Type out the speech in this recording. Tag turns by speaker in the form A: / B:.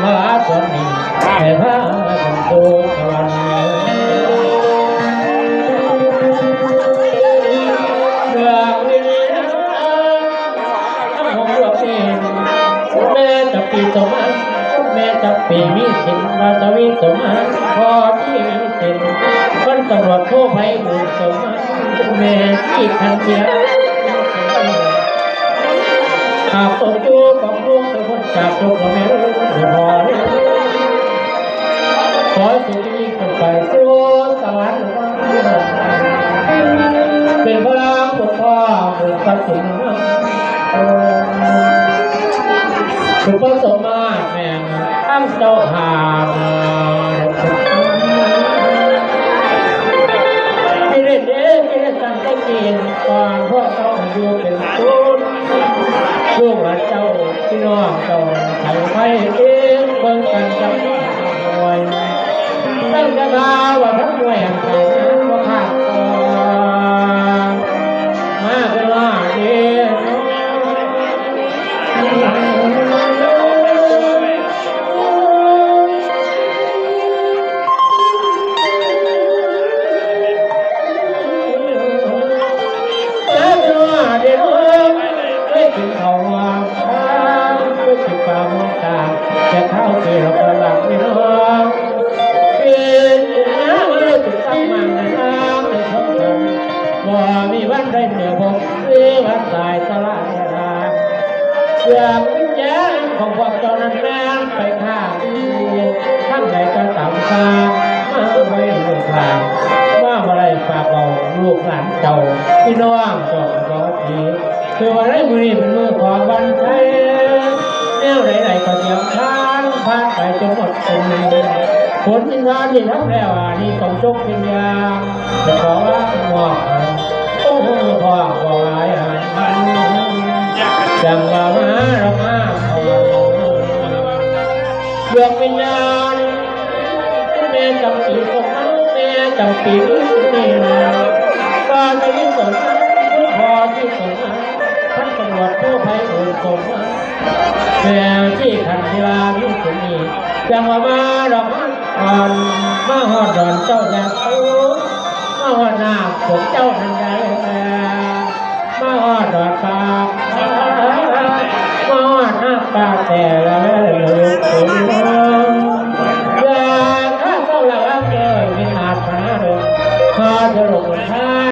A: เมหาสนีตัวไยแม่จะปีตมาแม่จะปีวิสินราตวิสมาพอที่วิสินคนตำรวจโทรไปบุสมาแม่ที่ทันเทียหากตกอยู่ของลูกตะวันจากตัวแม่ ขอสุขีกันไปสู่สวรรค์เป็นพระพุทธพ่อบุญตัดสินสุภสมมาแม่ข้ามเจ้าหาที่เล่นเด้ที่เล่นตั้งแต่กินก่อนพวกเขาอยู่เป็นตุนลูกหลานเจ้าพี่น้องเจ้าไทยไทยเองเบิ่งกันจับห น่ ได้เหนือผมหรือวันตายสลายลาเสื่อมวิญญาณของพวกเจ้านั้นแม่นไปข้างข้างใดก็ต่ำซามาไว้เรื่องทางว่าบ่ได้ฝากเอาลูกหลานเจ้าพี่น้องเจ้าก็ดีคือว่าได้มือนี้เป็นมือของวันไทยแนวไหนๆก็เตรียมทางผ่านไปจนหมดเป็นผลที่งานที่ทำแล้วอะนี่ต้องจบเป็นยาจะขอว่าหมอก ดวงวิญญาณแม่จำปีตกนั้นแม่จำปีนี่นะก็จะยิ่งสนพอที่สนท่านตำรวจผู้ภัยโอนสมแม่ที่ขันธิลาวิสุนีจังว่ามาดอกอ่อนมาหอดดอนเจ้าอยากเอามาหอดหน้าผมเจ้าทันใดมาหอดดอนปากมาหอดหน้าปากแต่ละเลย